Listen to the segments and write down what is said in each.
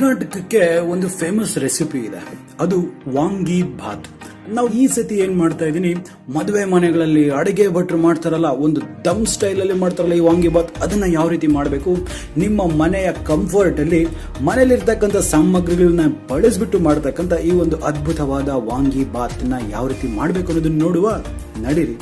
ಕರ್ನಾಟಕಕ್ಕೆ ಒಂದು famous recipe ಇದೆ. ಅದು ವಾಂಗಿ ಭಾತ್. ನಾವು ಈ ಸತಿ ಏನ್ ಮಾಡ್ತಾ ಇದೀನಿ ಮದುವೆ ಮನೆಗಳಲ್ಲಿ ಅಡಿಗೆ ಭಟ್ರು ಮಾಡ್ತಾರಲ್ಲ, ಒಂದು ದಮ್ ಸ್ಟೈಲ್ ಅಲ್ಲಿ ಮಾಡ್ತಾರಲ್ಲ ಈ ವಾಂಗಿ ಭಾತ್, ಅದನ್ನ ಯಾವ ರೀತಿ ಮಾಡಬೇಕು? ನಿಮ್ಮ ಮನೆಯ ಕಂಫರ್ಟ್ ಅಲ್ಲಿ ಮನೇಲಿರ್ತಕ್ಕಂಥ ಸಾಮಗ್ರಿಗಳನ್ನ ಬಳಸ್ಬಿಟ್ಟು ಮಾಡ್ತಕ್ಕಂಥ ಈ ಒಂದು ಅದ್ಭುತವಾದ ವಾಂಗಿ ಭಾತ್ನ ಯಾವ ರೀತಿ ಮಾಡಬೇಕು ಅನ್ನೋದನ್ನ ನೋಡುವ ನಡೀರಿ.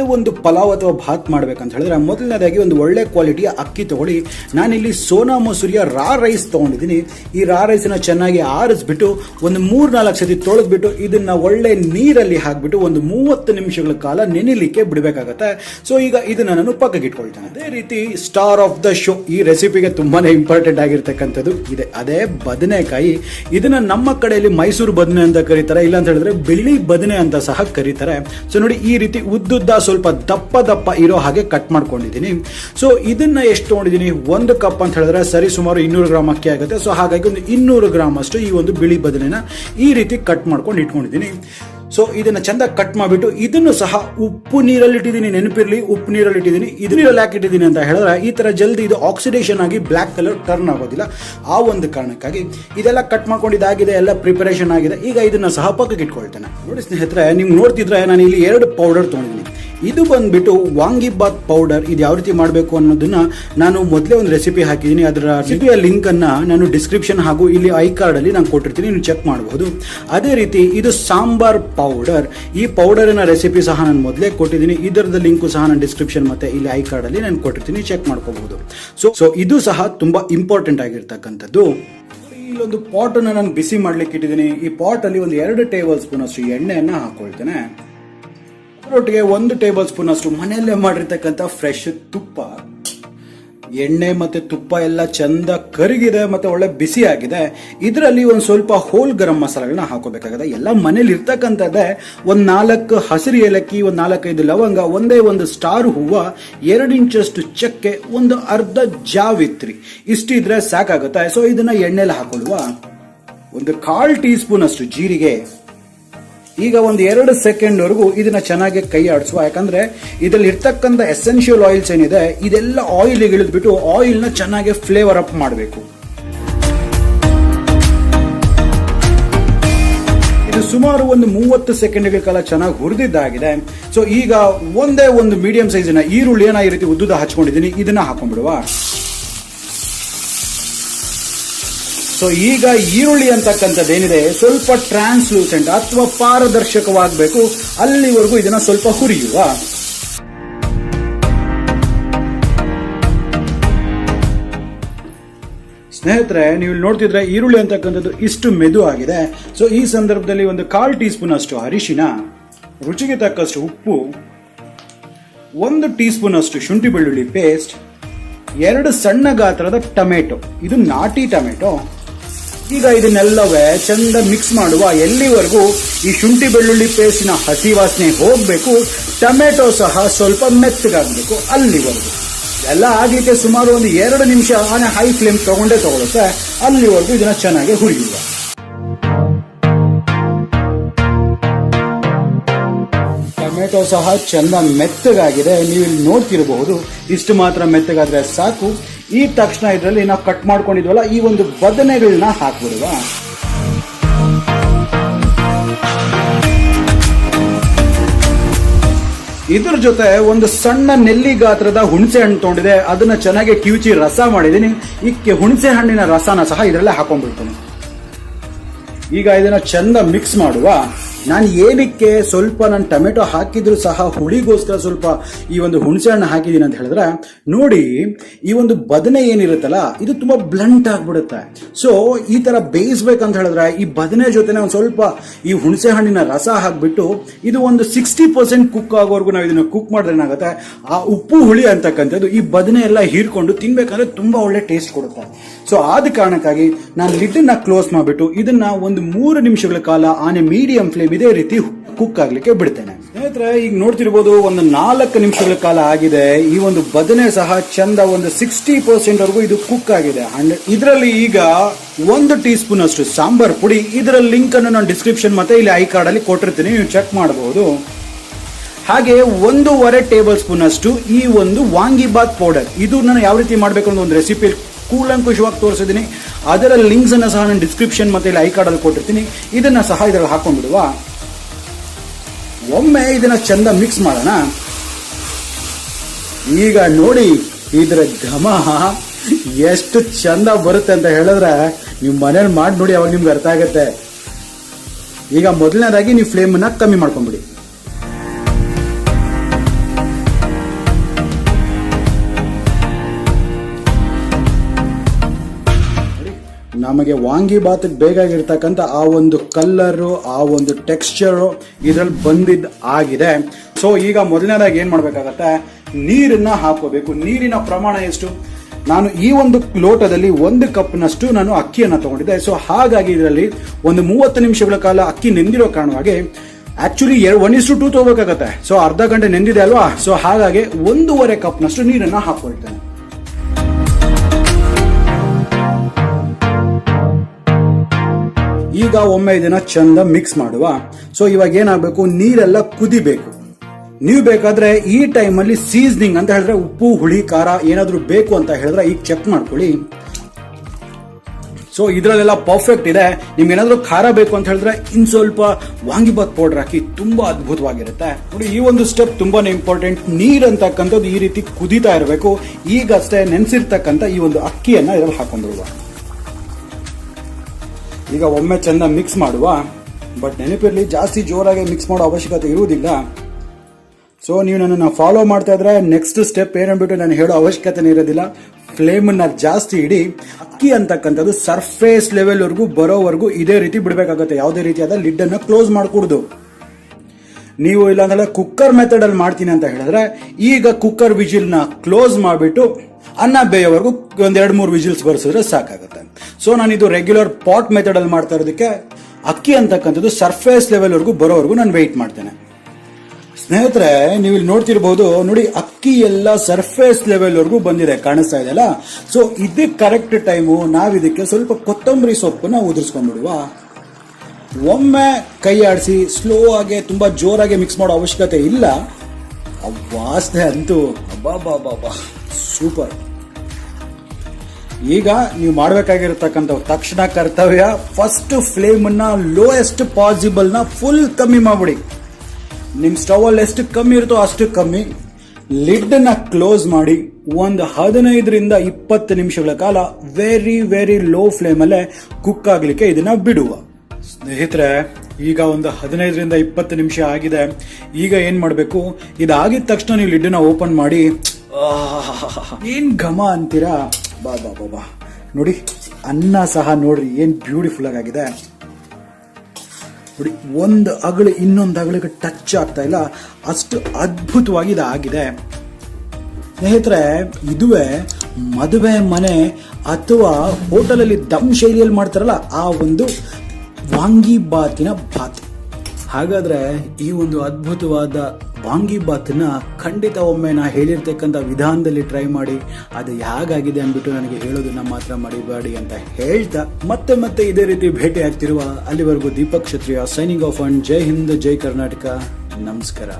ಯಾವುದೇ ಒಂದು ಪಲಾವ್ ಅಥವಾ ಭಾತ್ ಮಾಡ್ಬೇಕಂತ ಹೇಳಿದ್ರೆ, ಮೊದಲನೇದಾಗಿ ಒಂದು ಒಳ್ಳೆ ಕ್ವಾಲಿಟಿಯ ಅಕ್ಕಿ ತಗೊಳ್ಳಿ. ನಾನಿಲ್ಲಿ ಸೋನಾ ಮಸೂರಿಯ ರಾ ರೈಸ್ ತಗೊಂಡಿದ್ದೀನಿ. ಈ ರಾ ರೈಸ್ನ ಚೆನ್ನಾಗಿ ಆರಿಸ್ಬಿಟ್ಟು, ಒಂದು ಮೂರ್ ನಾಲ್ಕು ಸತಿ ತೊಳೆದ್ಬಿಟ್ಟು, ಇದನ್ನ ಒಳ್ಳೆ ನೀರಲ್ಲಿ ಹಾಕ್ಬಿಟ್ಟು, ಒಂದು ಮೂವತ್ತು ನಿಮಿಷಗಳ ಕಾಲ ನೆನಿಲಿಕ್ಕೆ ಬಿಡಬೇಕಾಗತ್ತೆ. ಸೊ ಈಗ ಇದನ್ನ ನಾನು ಪಕ್ಕಕ್ಕೆ ಇಟ್ಕೊಳ್ತೇನೆ. ಅದೇ ರೀತಿ ಸ್ಟಾರ್ ಆಫ್ ದ ಶೋ ಈ ರೆಸಿಪಿಗೆ ತುಂಬಾನೇ ಇಂಪಾರ್ಟೆಂಟ್ ಆಗಿರ್ತಕ್ಕಂಥದ್ದು ಇದೆ. ಅದೇ ಬದನೆಕಾಯಿ. ಇದನ್ನ ನಮ್ಮ ಕಡೆಯಲ್ಲಿ ಮೈಸೂರು ಬದನೆ ಅಂತ ಕರೀತಾರೆ. ಇಲ್ಲ ಅಂತ ಹೇಳಿದ್ರೆ, ಬಿಳಿ ಬದನೆ ಅಂತ ಸಹ ಕರೀತಾರೆ. ಸೊ ನೋಡಿ, ಈ ರೀತಿ ಉದ್ದುದ್ದ ಸ್ವಲ್ಪ ದಪ್ಪ ದಪ್ಪ ಇರೋ ಹಾಗೆ ಕಟ್ ಮಾಡ್ಕೊಂಡಿದ್ದೀನಿ. ಸೊ ಇದನ್ನ ಎಷ್ಟು ತೊಗೊಂಡಿದ್ದೀನಿ? ಒಂದು ಕಪ್ ಅಂತ ಹೇಳಿದ್ರೆ ಸರಿ ಸುಮಾರು ಇನ್ನೂರು ಗ್ರಾಮ್ ಅಕ್ಕಿ ಆಗುತ್ತೆ. ಸೊ ಹಾಗಾಗಿ ಒಂದು ಇನ್ನೂರು ಗ್ರಾಮ್ ಅಷ್ಟು ಈ ಒಂದು ಬಿಳಿ ಬದನೆನ ಈ ರೀತಿ ಕಟ್ ಮಾಡ್ಕೊಂಡು ಇಟ್ಕೊಂಡಿದ್ದೀನಿ. ಸೊ ಇದನ್ನ ಚಂದ ಕಟ್ ಮಾಡಿಬಿಟ್ಟು ಇದನ್ನು ಸಹ ಉಪ್ಪು ನೀರಲ್ಲಿ ಇಟ್ಟಿದ್ದೀನಿ. ನೆನಪಿರಲಿ, ಉಪ್ಪು ನೀರಲ್ಲಿ ಇಟ್ಟಿದ್ದೀನಿ. ಇದು ನೀರಲ್ಲಿ ಅಂತ ಹೇಳಿದ್ರೆ ಈ ತರ ಜಲ್ದಿ ಇದು ಆಕ್ಸಿಡೇಷನ್ ಆಗಿ ಬ್ಲ್ಯಾಕ್ ಕಲರ್ ಟರ್ನ್ ಆಗೋದಿಲ್ಲ. ಆ ಒಂದು ಕಾರಣಕ್ಕಾಗಿ ಇದೆಲ್ಲ ಕಟ್ ಮಾಡ್ಕೊಂಡಿದ್ದಾಗಿದೆ ಎಲ್ಲ ಪ್ರಿಪರೇಷನ್ ಆಗಿದೆ. ಈಗ ಇದನ್ನ ಸಹ ಪಕ್ಕಕ್ಕೆ ಇಟ್ಕೊಳ್ತೇನೆ. ನೋಡಿ ಸ್ನೇಹಿತರೆ ನೀವು ನೋಡ್ತಿದ್ರೆ ನಾನು ಇಲ್ಲಿ ಎರಡು ಪೌಡರ್ ತೊಗೊಂಡಿದ್ದೀನಿ. ಇದು ಬಂದ್ಬಿಟ್ಟು ವಾಂಗಿಬಾತ್ ಪೌಡರ್ ಇದು ಯಾವ ರೀತಿ ಮಾಡಬೇಕು ಅನ್ನೋದನ್ನ ನಾನು ಮೊದಲೇ ಒಂದು ರೆಸಿಪಿ ಹಾಕಿದ್ದೀನಿ. ಅದರ ರೆಸಿಪಿಯ ಲಿಂಕ್ ಅನ್ನ ನಾನು ಡಿಸ್ಕ್ರಿಪ್ಷನ್ ಹಾಗೂ ಇಲ್ಲಿ ಐ ಕಾರ್ಡ್ ಅಲ್ಲಿ ನಾನು ಕೊಟ್ಟಿರ್ತೀನಿ. ನೀವು ಚೆಕ್ ಮಾಡಬಹುದು ಅದೇ ರೀತಿ ಇದು ಸಾಂಬಾರ್ ಪೌಡರ್. ಈ ಪೌಡರಿನ ರೆಸಿಪಿ ಸಹ ನಾನು ಮೊದಲೇ ಕೊಟ್ಟಿದ್ದೀನಿ. ಇದರದ ಲಿಂಕು ಸಹ ನಾನು ಡಿಸ್ಕ್ರಿಪ್ಷನ್ ಮತ್ತೆ ಇಲ್ಲಿ ಐ ಕಾರ್ಡ್ ಅಲ್ಲಿ ನಾನು ಕೊಟ್ಟಿರ್ತೀನಿ. ಚೆಕ್ ಮಾಡ್ಕೋಬಹುದು. ಸೊ ಸೊ ಇದು ಸಹ ತುಂಬಾ ಇಂಪಾರ್ಟೆಂಟ್ ಆಗಿರ್ತಕ್ಕಂಥದ್ದು. ಇಲ್ಲೊಂದು ಪಾಟ್ ಅನ್ನು ನಾನು ಬಿಸಿ ಮಾಡ್ಲಿಕ್ಕೆ ಇಟ್ಟಿದ್ದೀನಿ. ಈ ಪಾಟ್ ಅಲ್ಲಿ ಒಂದು ಎರಡು ಟೇಬಲ್ ಸ್ಪೂನ್ ಅಷ್ಟು ಎಣ್ಣೆಯನ್ನ ಹಾಕೊಳ್ತೇನೆ. ಅದರೊಟ್ಟಿಗೆ ಒಂದು ಟೇಬಲ್ ಸ್ಪೂನ್ ಅಷ್ಟು ಮನೆಯಲ್ಲೇ ಮಾಡಿರ್ತಕ್ಕಂಥ ಫ್ರೆಶ್ ತುಪ್ಪ. ಎಣ್ಣೆ ಮತ್ತೆ ತುಪ್ಪ ಎಲ್ಲ ಚಂದ ಕರಗಿದೆ ಮತ್ತೆ ಒಳ್ಳೆ ಬಿಸಿ ಆಗಿದೆ. ಇದರಲ್ಲಿ ಒಂದು ಸ್ವಲ್ಪ ಹೋಲ್ ಗರಂ ಮಸಾಲೆಗಳನ್ನ ಹಾಕೋಬೇಕಾಗಿದೆ ಎಲ್ಲ ಮನೇಲಿ ಇರ್ತಕ್ಕಂಥದ್ದೇ ಒಂದು ನಾಲ್ಕು ಹಸಿರು ಏಲಕ್ಕಿ, ಒಂದು ನಾಲ್ಕೈದು ಲವಂಗ, ಒಂದೇ ಒಂದು ಸ್ಟಾರ್ ಹೂವು, ಎರಡು ಇಂಚಷ್ಟು ಚಕ್ಕೆ, ಒಂದು ಅರ್ಧ ಜಾವಿತ್ರಿ. ಇಷ್ಟಿದ್ರೆ ಸಾಕಾಗುತ್ತೆ. ಸೊ ಇದನ್ನ ಎಣ್ಣೆಲಿ ಹಾಕೊಳ್ಳುವ ಒಂದು ಕಾಲ್ ಟೀ ಸ್ಪೂನ್ ಅಷ್ಟು ಜೀರಿಗೆ. ಈಗ ಒಂದು ಎರಡು ಸೆಕೆಂಡ್ ವರೆಗೂ ಇದನ್ನ ಚೆನ್ನಾಗಿ ಕೈ ಆಡಿಸುವ. ಯಾಕಂದ್ರೆ ಇದರಲ್ಲಿ ಇರ್ತಕ್ಕಂಥ ಎಸೆನ್ಷಿಯಲ್ ಆಯಿಲ್ಸ್ ಏನಿದೆ, ಇದೆಲ್ಲ ಆಯಿಲ್ ಇಳಿದ್ಬಿಟ್ಟು ಆಯಿಲ್ನ ಚೆನ್ನಾಗಿ ಫ್ಲೇವರ್ ಅಪ್ ಮಾಡಬೇಕು. ಇದು ಸುಮಾರು ಒಂದು ಮೂವತ್ತು ಸೆಕೆಂಡ್ಗಳ ಕಾಲ ಚೆನ್ನಾಗಿ ಹುರಿದಿದ್ದಾಗಿದೆ. ಸೊ ಈಗ ಒಂದೇ ಒಂದು ಮೀಡಿಯಂ ಸೈಜಿನ ಈರುಳ್ಳಿ ಈ ರೀತಿ ಉದ್ದುದ ಹಚ್ಕೊಂಡಿದ್ದೀನಿ, ಇದನ್ನ ಹಾಕೊಂಡ್ಬಿಡುವ. ಸೊ ಈಗ ಈರುಳ್ಳಿ ಅಂತಕ್ಕಂಥದ್ದು ಏನಿದೆ ಸ್ವಲ್ಪ ಟ್ರಾನ್ಸ್ಲೂಸೆಂಟ್ ಅಥವಾ ಪಾರದರ್ಶಕವಾಗಬೇಕು. ಅಲ್ಲಿವರೆಗೂ ಇದನ್ನ ಸ್ವಲ್ಪ ಹುರಿಯುವ. ಸ್ನೇಹಿತರೆ, ನೀವು ನೋಡ್ತಿದ್ರೆ ಈರುಳ್ಳಿ ಅಂತಕ್ಕಂಥದ್ದು ಇಷ್ಟು ಮೆದು ಆಗಿದೆ. ಸೊ ಈ ಸಂದರ್ಭದಲ್ಲಿ ಒಂದು ಕಾಲು ಟೀ ಸ್ಪೂನ್ ಅಷ್ಟು ಅರಿಶಿನ, ರುಚಿಗೆ ತಕ್ಕಷ್ಟು ಉಪ್ಪು, ಒಂದು ಟೀ ಸ್ಪೂನ್ ಅಷ್ಟು ಶುಂಠಿ ಬೆಳ್ಳುಳ್ಳಿ ಪೇಸ್ಟ್ ಎರಡು ಸಣ್ಣ ಗಾತ್ರದ ಟೊಮೆಟೊ. ಇದು ನಾಟಿ ಟೊಮೆಟೊ. ಈಗ ಇದನ್ನೆಲ್ಲವೇ ಚಂದ ಮಿಕ್ಸ್ ಮಾಡುವ ಎಲ್ಲಿವರೆಗೂ ಈ ಶುಂಠಿ ಬೆಳ್ಳುಳ್ಳಿ ಪೇಸ್ಟಿನ ಹಸಿ ವಾಸನೆ ಹೋಗಬೇಕು, ಟೊಮೆಟೊ ಸಹ ಸ್ವಲ್ಪ ಮೆತ್ತಗಾಗಬೇಕು ಅಲ್ಲಿವರೆಗೂ. ಎಲ್ಲ ಆಗಲಿಕ್ಕೆ ಸುಮಾರು ಒಂದು ಎರಡು ನಿಮಿಷ ಆನೆ ಹೈ ಫ್ಲೇಮ್ ತಗೊಂಡೇ ತಗೊಳುತ್ತೆ, ಅಲ್ಲಿವರೆಗೂ ಇದನ್ನ ಚೆನ್ನಾಗಿ ಹುರಿಯುವ. ಟೊಮೆಟೊ ಸಹ ಚಂದ ಮೆತ್ತಗಾಗಿದೆ. ನೀವು ಇಲ್ಲಿ ನೋಡ್ತಿರಬಹುದು, ಇಷ್ಟು ಮಾತ್ರ ಮೆತ್ತಗಾದ್ರೆ ಸಾಕು. ಈ ತಕ್ಷಣ ಇದರಲ್ಲಿ ನಾವು ಕಟ್ ಮಾಡ್ಕೊಂಡಿದ್ವಲ್ಲ, ಈ ಒಂದು ಬದನೆಗಳನ್ನ ಹಾಕ್ಬಿಡುವ. ಇದ್ರ ಜೊತೆ ಒಂದು ಸಣ್ಣ ನೆಲ್ಲಿ ಗಾತ್ರದ ಹುಣಸೆ ಹಣ್ಣು ತೊಗೊಂಡಿದೆ. ಅದನ್ನ ಚೆನ್ನಾಗಿ ಕಿವುಚಿ ರಸ ಮಾಡಿದ್ದೀನಿ. ಈ ಕೆ- ಹುಣಸೆ ಹಣ್ಣಿನ ರಸನ ಸಹ ಇದರಲ್ಲೇ ಹಾಕೊಂಡ್ಬಿಡ್ತೀನಿ. ಈಗ ಇದನ್ನ ಚೆಂದ ಮಿಕ್ಸ್ ಮಾಡುವ. ನಾನು ಏನಕ್ಕೆ ಸ್ವಲ್ಪ ನಾನು ಟೊಮೆಟೊ ಹಾಕಿದ್ರು ಸಹ ಹುಳಿಗೋಸ್ಕರ ಸ್ವಲ್ಪ ಈ ಒಂದು ಹುಣಸೆ ಹಣ್ಣು ಹಾಕಿದ್ದೀನಿ ಅಂತ ಹೇಳಿದ್ರೆ, ನೋಡಿ, ಈ ಒಂದು ಬದನೆ ಏನಿರುತ್ತಲ್ಲ, ಇದು ತುಂಬ ಬ್ಲಂಟ್ ಆಗಿಬಿಡುತ್ತೆ. ಸೊ ಈ ಥರ ಬೇಯಿಸ್ಬೇಕಂತ ಹೇಳಿದ್ರೆ, ಈ ಬದನೆ ಜೊತೆನೆ ಒಂದು ಸ್ವಲ್ಪ ಈ ಹುಣಸೆ ಹಣ್ಣಿನ ರಸ ಹಾಕ್ಬಿಟ್ಟು, ಇದು ಒಂದು ಸಿಕ್ಸ್ಟಿ ಪರ್ಸೆಂಟ್ ಕುಕ್ ಆಗೋವರೆಗೂ ನಾವು ಇದನ್ನು ಕುಕ್ ಮಾಡಿದ್ರೆ ಏನಾಗುತ್ತೆ? ಆ ಉಪ್ಪು ಹುಳಿ ಅಂತಕ್ಕಂಥದ್ದು ಈ ಬದನೆ ಎಲ್ಲ ಹೀರ್ಕೊಂಡು ತಿನ್ಬೇಕಂದ್ರೆ ತುಂಬ ಒಳ್ಳೆ ಟೇಸ್ಟ್ ಕೊಡುತ್ತೆ. ಸೊ ಆದ ಕಾರಣಕ್ಕಾಗಿ ನಾನು ಲಿಡ್ನ ಕ್ಲೋಸ್ ಮಾಡಿಬಿಟ್ಟು ಇದನ್ನ ಒಂದು ಮೂರು ನಿಮಿಷಗಳ ಕಾಲ ಆನೆ ಮೀಡಿಯಂ ಫ್ಲೇಮ್ ಇದೇ ರೀತಿ ಕುಕ್ ಆಗ್ಲಿಕ್ಕೆ ಬಿಡ್ತೇನೆ. ಸ್ನೇಹಿತರೆ, ಈಗ ನೋಡ್ತಿರ್ಬೋದು ಒಂದು ನಾಲ್ಕು ನಿಮಿಷಗಳ ಕಾಲ ಆಗಿದೆ. ಈ ಒಂದು ಬದನೆ ಸಹ ಚಂದ ಒಂದು ಸಿಕ್ಸ್ಟಿ ಪರ್ಸೆಂಟ್ ವರೆಗೂ ಇದು ಕುಕ್ ಆಗಿದೆ. ಇದರಲ್ಲಿ ಈಗ ಒಂದು ಟೀ ಸ್ಪೂನ್ ಅಷ್ಟು ಸಾಂಬಾರ್ ಪುಡಿ. ಇದರ ಲಿಂಕ್ ಅನ್ನು ನಾನು ಡಿಸ್ಕ್ರಿಪ್ಷನ್ ಮತ್ತೆ ಇಲ್ಲಿ ಐ ಕಾರ್ಡ್ ಅಲ್ಲಿ ಕೊಟ್ಟಿರ್ತೀನಿ. ನೀವು ಚೆಕ್ ಮಾಡಬಹುದು ಹಾಗೆ ಒಂದೂವರೆ ಟೇಬಲ್ ಸ್ಪೂನ್ ಅಷ್ಟು ಈ ಒಂದು ವಾಂಗಿಬಾತ್ ಪೌಡರ್ ಇದು ನಾನು ಯಾವ ರೀತಿ ಮಾಡಬೇಕು ಅನ್ನೋ ಒಂದು ರೆಸಿಪಿ ಕೂಲಂಕುಷವಾಗಿ ತೋರಿಸಿದ್ದೀನಿ. ಅದರ ಲಿಂಕ್ಸ್ ಅನ್ನ ಸಹ ನಾನು ಡಿಸ್ಕ್ರಿಪ್ಷನ್ ಮತ್ತೆ ಇಲ್ಲಿ ಐ ಕಾರ್ಡ್ ಅಲ್ಲಿ ಕೊಟ್ಟಿರ್ತೀನಿ. ಇದನ್ನ ಸಹ ಇದರಲ್ಲಿ ಹಾಕೊಂಡ್ಬಿಡುವ. ಒಮ್ಮೆ ಇದನ್ನ ಚಂದ ಮಿಕ್ಸ್ ಮಾಡೋಣ. ಈಗ ನೋಡಿ, ಇದರ ಘಮ ಎಷ್ಟು ಚಂದ ಬರುತ್ತೆ ಅಂತ ಹೇಳಿದ್ರೆ ನೀವು ಮನೇಲಿ ಮಾಡಿ ನೋಡಿ ಅವಾಗ ನಿಮ್ಗೆ ಅರ್ಥ ಆಗುತ್ತೆ. ಈಗ ಮೊದಲನೇದಾಗಿ ನೀವು ಫ್ಲೇಮ್ ಅನ್ನ ಕಮ್ಮಿ ಮಾಡ್ಕೊಂಬಿಡಿ. ನಮಗೆ ವಾಂಗಿಬಾತ್ ಬೇಕಾಗಿರ್ತಕ್ಕಂಥ ಆ ಒಂದು ಕಲ್ಲರು, ಆ ಒಂದು ಟೆಕ್ಸ್ಚರು ಇದರಲ್ಲಿ ಬಂದಿದ್ದು ಆಗಿದೆ. ಸೊ ಈಗ ಮೊದಲನೇದಾಗಿ ಏನು ಮಾಡಬೇಕಾಗತ್ತೆ? ನೀರನ್ನ ಹಾಕೋಬೇಕು ನೀರಿನ ಪ್ರಮಾಣ ಎಷ್ಟು? ನಾನು ಈ ಒಂದು ಲೋಟದಲ್ಲಿ ಒಂದು ಕಪ್ನಷ್ಟು ನಾನು ಅಕ್ಕಿಯನ್ನು ತಗೊಂಡಿದ್ದೆ. ಸೊ ಹಾಗಾಗಿ ಇದರಲ್ಲಿ ಒಂದು ಮೂವತ್ತು ನಿಮಿಷಗಳ ಕಾಲ ಅಕ್ಕಿ ನೆಂದಿರೋ ಕಾರಣವಾಗಿ actually one is to two ತಗೋಬೇಕಾಗತ್ತೆ. So ಅರ್ಧ ಗಂಟೆ ನೆಂದಿದೆ ಅಲ್ವಾ? ಸೊ ಹಾಗಾಗಿ ಒಂದೂವರೆ ಕಪ್ನಷ್ಟು ನೀರನ್ನ ಹಾಕೊಳ್ತೇನೆ ಈಗ ಒಮ್ಮೆ ಇದನ್ನ ಚಂದ ಮಿಕ್ಸ್ ಮಾಡುವ. ಸೊ ಇವಾಗ ಏನಾಗಬೇಕು? ನೀರೆಲ್ಲ ಕುದಿಬೇಕು. ನೀವು ಬೇಕಾದ್ರೆ ಈ ಟೈಮಲ್ಲಿ ಸೀಸನಿಂಗ್ ಅಂತ ಹೇಳಿದ್ರೆ ಉಪ್ಪು, ಹುಳಿ, ಖಾರ ಏನಾದರೂ ಬೇಕು ಅಂತ ಹೇಳಿದ್ರೆ ಈಗ ಚೆಕ್ ಮಾಡ್ಕೊಳ್ಳಿ. ಸೊ ಇದರಲ್ಲೆಲ್ಲ ಪರ್ಫೆಕ್ಟ್ ಇದೆ. ನಿಮ್ಗೆ ಏನಾದರೂ ಖಾರ ಬೇಕು ಅಂತ ಹೇಳಿದ್ರೆ ಇನ್ ಸ್ವಲ್ಪ ವಾಂಗಿಬಾತ್ ಪೌಡರ್ ಹಾಕಿ ತುಂಬಾ ಅದ್ಭುತವಾಗಿರುತ್ತೆ. ನೋಡಿ, ಈ ಒಂದು ಸ್ಟೆಪ್ ತುಂಬಾ ಇಂಪಾರ್ಟೆಂಟ್ ನೀರ್ ಅಂತಕ್ಕಂಥದ್ದು ಈ ರೀತಿ ಕುದೀತಾ ಇರಬೇಕು. ಈಗಷ್ಟೇ ನೆನೆಸಿರ್ತಕ್ಕಂಥ ಈ ಒಂದು ಅಕ್ಕಿಯನ್ನ ಇದರಲ್ಲಿ ಹಾಕೊಂಡ್ಬಿಡುವ. ಈಗ ಒಮ್ಮೆ ಚೆಂದ ಮಿಕ್ಸ್ ಮಾಡುವ. ಬಟ್ ನೆನಪಿರಲಿ, ಜಾಸ್ತಿ ಜೋರಾಗಿ ಮಿಕ್ಸ್ ಮಾಡೋ ಅವಶ್ಯಕತೆ ಇರುವುದಿಲ್ಲ. ಸೊ ನೀವು ನನ್ನನ್ನು ಫಾಲೋ ಮಾಡ್ತಾ ಇದ್ರೆ ನೆಕ್ಸ್ಟ್ ಸ್ಟೆಪ್ ಏನಂದ್ಬಿಟ್ಟು ನಾನು ಹೇಳೋ ಅವಶ್ಯಕತೆ ಇರೋದಿಲ್ಲ. ಫ್ಲೇಮನ್ನು ಜಾಸ್ತಿ ಇಡಿ. ಅಕ್ಕಿ ಅಂತಕ್ಕಂಥದ್ದು ಸರ್ಫೇಸ್ ಲೆವೆಲ್ವರೆಗೂ ಬರೋವರೆಗೂ ಇದೇ ರೀತಿ ಬಿಡಬೇಕಾಗುತ್ತೆ. ಯಾವುದೇ ರೀತಿಯಾದ ಲಿಡ್ಡನ್ನು ಕ್ಲೋಸ್ ಮಾಡಿಕೊಡ್ದು. ನೀವು ಇಲ್ಲಾಂದ್ರೆ ಕುಕ್ಕರ್ ಮೆಥಡಲ್ಲಿ ಮಾಡ್ತೀನಿ ಅಂತ ಹೇಳಿದ್ರೆ, ಈಗ ಕುಕ್ಕರ್ ವಿಜಿಲ್ನ ಕ್ಲೋಸ್ ಮಾಡಿಬಿಟ್ಟು ಅನ್ನ ಬೇಯೋವರೆಗೂ ಒಂದು ಎರಡು ಮೂರು ವಿಜಿಲ್ಸ್ ಬರ್ಸಿದ್ರೆ ಸಾಕಾಗುತ್ತೆ. ಸೊ ನಾನು ಇದು ರೆಗ್ಯುಲರ್ ಪಾಟ್ ಮೆಥಡ್ ಅಲ್ಲಿ ಮಾಡ್ತಾ ಇರೋದಕ್ಕೆ ಅಕ್ಕಿ ಅಂತಕ್ಕಂಥದ್ದು ಸರ್ಫೇಸ್ ಲೆವೆಲ್ವರೆಗೂ ಬರೋವರೆಗೂ ನಾನು ವೆಯ್ಟ್ ಮಾಡ್ತೇನೆ. ಸ್ನೇಹಿತರೆ, ನೀವು ಇಲ್ಲಿ ನೋಡ್ತಿರ್ಬೋದು, ನೋಡಿ ಅಕ್ಕಿ ಎಲ್ಲ ಸರ್ಫೇಸ್ ಲೆವೆಲ್ವರೆಗೂ ಬಂದಿದೆ, ಕಾಣಿಸ್ತಾ ಇದೆಯಲ್ಲ ಸೊ ಇದಕ್ಕೆ ಕರೆಕ್ಟ್ ಟೈಮು ನಾವು ಇದಕ್ಕೆ ಸ್ವಲ್ಪ ಕೊತ್ತಂಬರಿ ಸೊಪ್ಪನ್ನ ಉದುರಿಸ್ಕೊಂಡ್ಬಿಡುವ. ಒಮ್ಮೆ ಕೈ ಆಡಿಸಿ ಸ್ಲೋ ಆಗಿ, ತುಂಬಾ ಜೋರಾಗಿ ಮಿಕ್ಸ್ ಮಾಡೋ ಅವಶ್ಯಕತೆ ಇಲ್ಲ. ವಾಸನೆ ಅಂತೂ ಅಬ್ಬಾ. ಸೂಪರ್ ಈಗ ನೀವು ಮಾಡಬೇಕಾಗಿರತಕ್ಕಂಥ ತಕ್ಷಣ ಕರ್ತವ್ಯ ಫಸ್ಟ್ ಫ್ಲೇಮ್ ಅನ್ನ ಲೋಯೆಸ್ಟ್ ಪಾಸಿಬಲ್ನ ಫುಲ್ ಕಮ್ಮಿ ಮಾಡ್ಬಿಡಿ. ನಿಮ್ಮ ಸ್ಟವ್ ಅಲ್ಲಿ ಎಷ್ಟು ಕಮ್ಮಿ ಇರುತ್ತೋ ಅಷ್ಟು ಕಮ್ಮಿ. ಲಿಡ್ನ ಕ್ಲೋಸ್ ಮಾಡಿ, ಒಂದು ಹದಿನೈದರಿಂದ ಇಪ್ಪತ್ತು ನಿಮಿಷಗಳ ಕಾಲ ವೆರಿ ವೆರಿ ಲೋ ಫ್ಲೇಮ್ ಅಲ್ಲೇ ಕುಕ್ ಆಗಲಿಕ್ಕೆ ಇದನ್ನ ಬಿಡುವ. ಸ್ನೇಹಿತರೆ, ಈಗ ಒಂದು ಹದಿನೈದರಿಂದ ಇಪ್ಪತ್ತು ನಿಮಿಷ ಆಗಿದೆ. ಈಗ ಏನು ಮಾಡಬೇಕು? ಇದಾಗಿದ ತಕ್ಷಣ ನೀವು ಲಿಡ್ಡನ್ನ ಓಪನ್ ಮಾಡಿ ಏನ್ ಘಮ ಅಂತೀರಾ? ಬಾ ಬಾ ಬಾ ಬಾ. ನೋಡಿ, ಅನ್ನ ಸಹ ನೋಡ್ರಿ, ಏನ್ ಬ್ಯೂಟಿಫುಲ್ ಆಗಿದೆ ನೋಡಿ, ಒಂದು ಅಗಳು ಇನ್ನೊಂದು ಅಗಳಿಗೆ ಟಚ್ ಆಗ್ತಾ ಇಲ್ಲ. ಅಷ್ಟು ಅದ್ಭುತವಾಗಿ ಇದಾಗಿದೆ. ಸ್ನೇಹಿತರೆ, ಇದುವೇ ಮದುವೆ ಮನೆ ಅಥವಾ ಹೋಟೆಲಲ್ಲಿ ದಮ್ ಶೈಲಿಯಲ್ಲಿ ಮಾಡ್ತಾರಲ್ಲ, ಆ ಒಂದು ವಾಂಗಿ ಬಾತಿನ ಬಾತ್. ಹಾಗಾದ್ರೆ ಈ ಒಂದು ಅದ್ಭುತವಾದ ವಾಂಗಿಬಾತ್ನ ಖಂಡಿತ ಒಮ್ಮೆ ನಾ ಹೇಳಿರ್ತಕ್ಕಂಥ ವಿಧಾನದಲ್ಲಿ ಟ್ರೈ ಮಾಡಿ, ಅದು ಹೇಗಾಗಿದೆ ಅಂದ್ಬಿಟ್ಟು ನನಗೆ ಹೇಳೋದನ್ನ ಮಾತ್ರ ಮಡಿಬೇಡಿ ಅಂತ ಹೇಳ್ತಾ, ಮತ್ತೆ ಮತ್ತೆ ಇದೇ ರೀತಿ ಭೇಟಿ ಆಗ್ತಿರುವ ಅಲ್ಲಿವರೆಗೂ Deepak Kshatriya signing off and Jai Hind, Jai Karnataka. ನಮಸ್ಕಾರ.